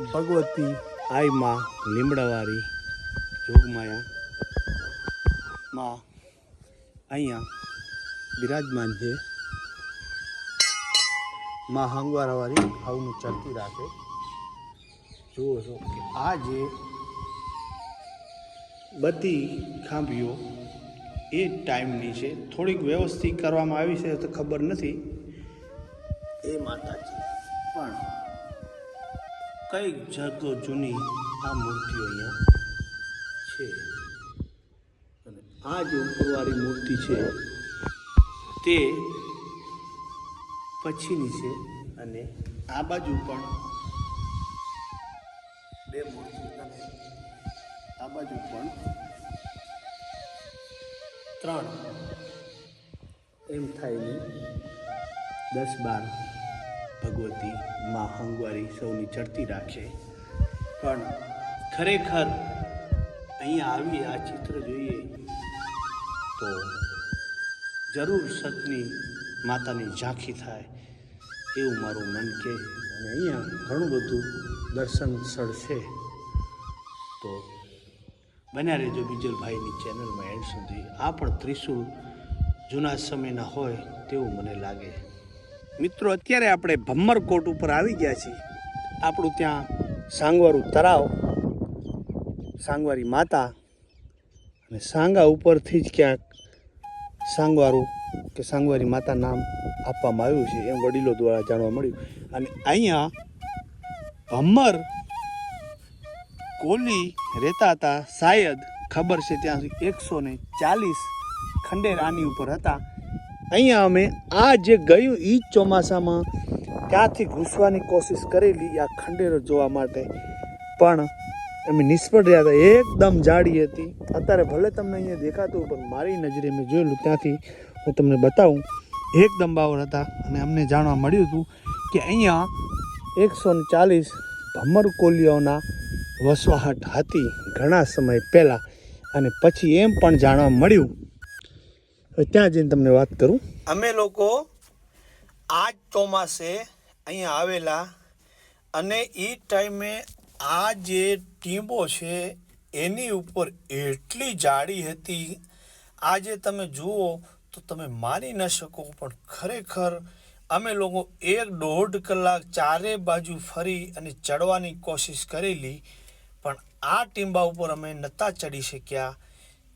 ભગવતી આઈ માં લીમડાવાળી જોગમાયા માં અહીંયા બિરાજમાન છે. માં હંગવારાવાળી ભાવનું ચડતી રાખે. જુઓ છો કે આ જે બધી ખાંભીઓ એ ટાઈમની છે. થોડીક વ્યવસ્થિત કરવામાં આવી છે તો ખબર નથી. એ માતાજી. પણ કંઈક જગો જૂની આ મૂર્તિઓ અહીંયા છે. અને આ જે ઉપરવાળી મૂર્તિ છે, તે પછીની છે અને આ બાજુ પણ બે મૂર્તિ અને આ બાજુ પણ ત્રણ. એમ થાય દસ બાર. ભગવતી મા હંગવારી સૌની ચડતી રાખે. પણ ખરેખર અહીંયા આવી આ ચિત્ર જોઈએ તો જરૂર સતની માતાની ઝાંખી થાય એવું મારું મન કહે. અને અહીંયા ઘણું બધું દર્શન સ્થળ છે. તો બન્યા રહેજો બીજલભાઈની ચેનલમાં એન્ડ સુધી. આ પણ ત્રિશુલ જૂના સમયના હોય તેવું મને લાગે. મિત્રો, અત્યારે આપણે ભમ્મરકોટ ઉપર આવી ગયા છીએ. આપણું ત્યાં સાંગવારું તળાવ, સાંગવારી માતા અને સાંગા ઉપરથી જ ક્યાંક સાંગવારું કે સાંગવારી માતા નામ આપવામાં આવ્યું છે. એમ વડીલો દ્વારા જાણવા મળ્યું. અને અહીંયા ભમ્મર કોલી રહેતા હતા. શાયદ ખબર છે, ત્યાં એકસો ને ચાલીસ ખંડેર આની ઉપર હતા. અહીંયા અમે આ જે ગયું એ જ ચોમાસામાં ત્યાંથી ઘૂસવાની કોશિશ કરેલી આ ખંડેરો જોવા માટે. પણ અમે નિષ્ફળ રહ્યા હતા. એકદમ જાડી હતી. અત્યારે ભલે તમને અહીંયા દેખાતું પણ મારી નજરે મેં જોયેલું ત્યાંથી હું તમને બતાવું. એકદમ બાવર હતા. અને અમને જાણવા મળ્યું હતું કે અહીંયા એકસો ને ચાલીસ ભમર કોલિયાઓના વસવાહટ હતી ઘણા સમય પહેલાં. અને પછી એમ પણ જાણવા મળ્યું ત્યાં જઈને તમને વાત કરું. અમે લોકો આ જ ચોમાસે અહીંયા આવેલા અને એ ટાઈમે આ જે ટીંબો છે એની ઉપર એટલી જાડી હતી. આજે તમે જુઓ તો તમે માની ન શકો, પણ ખરેખર અમે લોકો એક દોઢ કલાક ચારે બાજુ ફરી અને ચડવાની કોશિશ કરેલી, પણ આ ટીંબા ઉપર અમે નહોતા ચડી શક્યા.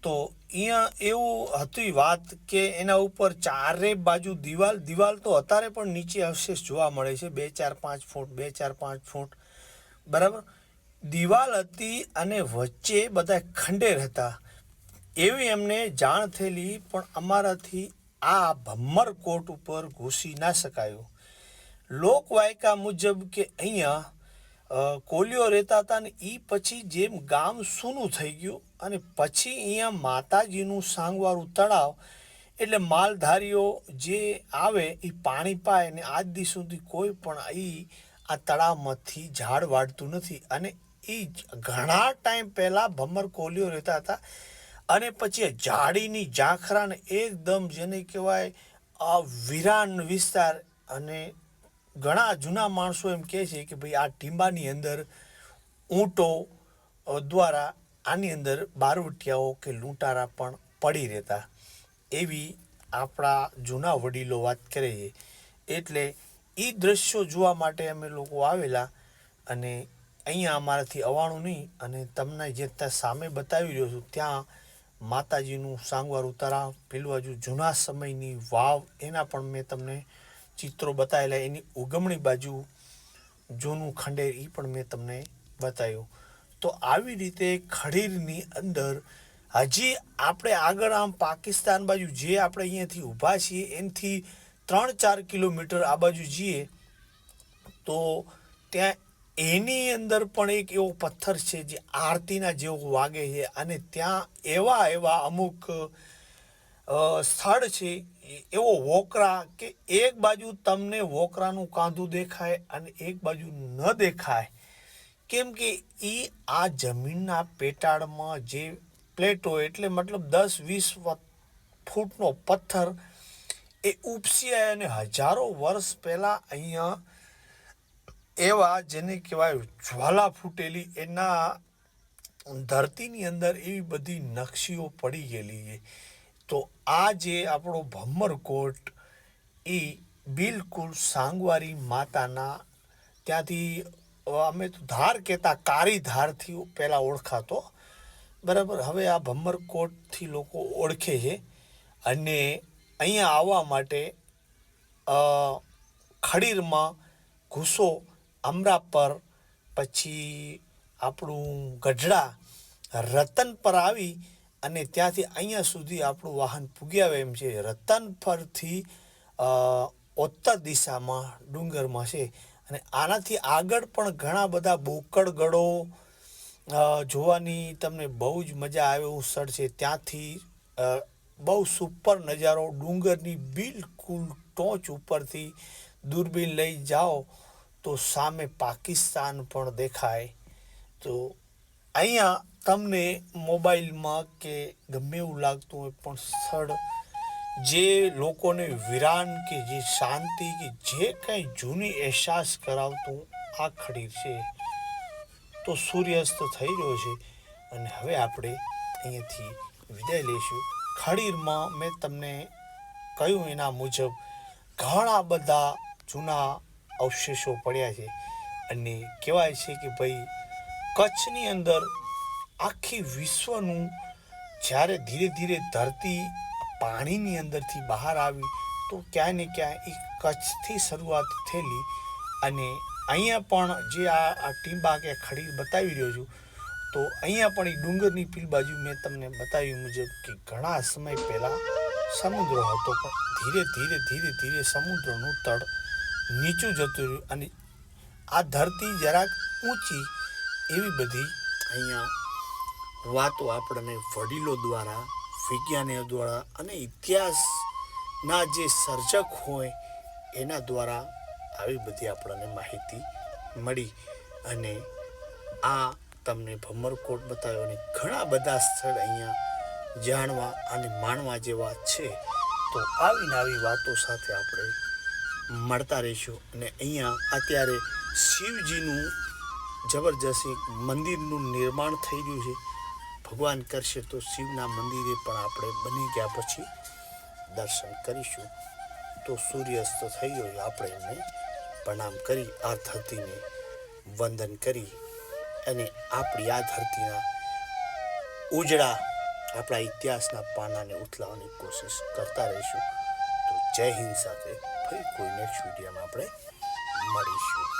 તો અહીંયા એવું હતી વાત કે એના ઉપર ચારે બાજુ દિવાલ દિવાલ તો અત્યારે પણ નીચે અવશેષ જોવા મળે છે. બે, ચાર, પાંચ ફૂટ, બે, ચાર, પાંચ ફૂટ. બરાબર? દિવાલ હતી અને વચ્ચે બધા ખંડેર હતા. એવી એમને જાણ થયેલી, પણ અમારાથી આ ભમ્મર કોટ ઉપર ઘૂસી ના શકાયું. લોકવાયકા મુજબ કે અહીંયા કોલિયો રહેતા હતા ને એ પછી જેમ ગામ સૂનું થઈ ગયું અને પછી અહીંયા માતાજીનું સાંગવાળું તળાવ, એટલે માલધારીઓ જે આવે એ પાણી પાય અને આજ દી સુધી કોઈ પણ એ આ તળાવમાંથી ઝાડ વાળતું નથી. અને એ ઘણા ટાઈમ પહેલાં ભમર કોલીઓ રહેતા હતા. અને પછી ઝાડીની ઝાંખરાને એકદમ જેને કહેવાય વિરાન વિસ્તાર અને ઘણા જૂના માણસો એમ કહે છે કે ભાઈ આ ટીંબાની અંદર ઊંટો દ્વારા આની અંદર બારવટિયાઓ કે લૂંટારા પણ પડી રહેતા. એવી આપણા જૂના વડીલો વાત કરીએ એટલે એ દ્રશ્યો જોવા માટે અમે લોકો આવેલા અને અહીંયા અમારાથી અવાણું નહીં અને તમને જે ત્યાં સામે બતાવી રહ્યો છું, ત્યાં માતાજીનું સાંગવાર ઉતારા પેલું જૂના સમયની વાવ, એના પણ મેં તમને ચિત્રો બતાવેલા. એની ઉગમણી બાજુ જૂનું ખંડેર એ પણ મેં તમને બતાવ્યું. તો આવી રીતે ખડીરની અંદર હજી આપણે આગળ આમ પાકિસ્તાન બાજુ જે આપણે અહીંયાથી ઊભા છીએ, એનાથી ત્રણ ચાર કિલોમીટર આ બાજુ જઈએ, તો ત્યાં એની અંદર પણ એક એવો પથ્થર છે જે આરતીના જેવો વાગે છે અને ત્યાં એવા એવા અમુક સ્થળ છે, એવો વોકરા કે એક બાજુ તમને વોકરાનું કાંધું દેખાય અને એક બાજુ ન દેખાય. કેમ કે એ આ જમીનના પેટાળમાં જે પ્લેટો એટલે મતલબ દસ, વીસ ફૂટનો પથ્થર, એ ઉપસી અને હજારો વર્ષ પહેલાં અહીંયા એવા જેને કહેવાય જ્વાલા ફૂટેલી, એના ધરતીની અંદર એવી બધી નકશીઓ પડી ગયેલી છે. તો આ જે આપણો ભમ્મરકોટ એ બિલકુલ સાંગવારી માતાના ત્યાંથી અમે તો ધાર કહેતા કારી ધારથી પહેલાં ઓળખાતો. બરાબર, હવે આ ભમ્મરકોટથી લોકો ઓળખે છે. અને અહીંયા આવવા માટે ખડીરમાં ઘૂસો અમરાપર પછી આપણું ગઢડા રતન પર આવી અને ત્યાંથી અહીંયા સુધી આપણું વાહન પૂગી આવે એમ છે. રતન પરથી ઉત્તર દિશામાં ડુંગરમાં છે. અને આનાથી આગળ પણ ઘણા બધા બોકડગડો અ, જોવાની તમને બહુ જ મજા આવે એવું સ્થળ છે. ત્યાંથી બહુ સુપર નજારો ડુંગરની બિલકુલ ટોચ ઉપરથી દૂરબીન લઈ જાઓ તો સામે પાકિસ્તાન પણ દેખાય. તો અહીંયા તમને મોબાઈલમાં કે ગમે એવું લાગતું હોય પણ સ્થળ જે લોકોને વિરાન કે જે શાંતિ કે જે કંઈ જૂની અહેસાસ કરાવતું આ ખડીર છે, તો સૂર્યાસ્ત થઈ રહ્યો છે. અને હવે આપણે અહીંયાથી વિદાય લઈશું. ખડીરમાં મેં તમને કહ્યું એના મુજબ ઘણા બધા જૂના અવશેષો પડ્યા છે. અને કહેવાય છે કે ભાઈ, કચ્છની અંદર આખી વિશ્વનું જ્યારે ધીરે ધીરે ધરતી પાણીની અંદરથી બહાર આવી તો ક્યાંય ને ક્યાંય એ કચ્છથી શરૂઆત થયેલી. અને અહીંયા પણ જે આ આ ટીંબા કે ખડી બતાવી રહ્યો છું, તો અહીંયા પણ એ ડુંગરની પીલ બાજુ મેં તમને બતાવ્યું મુજબ કે ઘણા સમય પહેલાં સમુદ્ર હતો, પણ ધીરે ધીરે ધીરે ધીરે સમુદ્રનું તળ નીચું જતું રહ્યું અને આ ધરતી જરાક ઊંચી એવી બધી અહીંયા વાતો આપણને વડીલો દ્વારા વિજ્ઞાનીઓ દ્વારા અને ઇતિહાસના જે સર્જક હોય, એના દ્વારા આવી બધી આપણને માહિતી મળી અને આ તમને ભમરકોટ બતાવ્યો અને ઘણા બધા સ્થળ અહીંયા જાણવા અને માણવા જેવા છે. તો આવી આવી વાતો સાથે આપણે મળતા રહીશું અને અહીંયા અત્યારે શિવજીનું જબરજસ્ત મંદિરનું નિર્માણ થઈ રહ્યું છે. ભગવાન કરશે તો શિવના મંદિરે પણ આપણે બની ગયા પછી દર્શન કરીશું. તો સૂર્યાસ્ત થઈ ગયો આપણે એમને પ્રણામ કરી આ ધરતીને વંદન કરી અને આપણી આ ધરતીના ઉજળા આપણા ઇતિહાસના પાનાને ઉથલાવવાની કોશિશ કરતા રહીશું. તો જય હિન્દ સાથે ફરી કોઈ નેક્સ્ટ વિડીયોમાં આપણે મળીશું.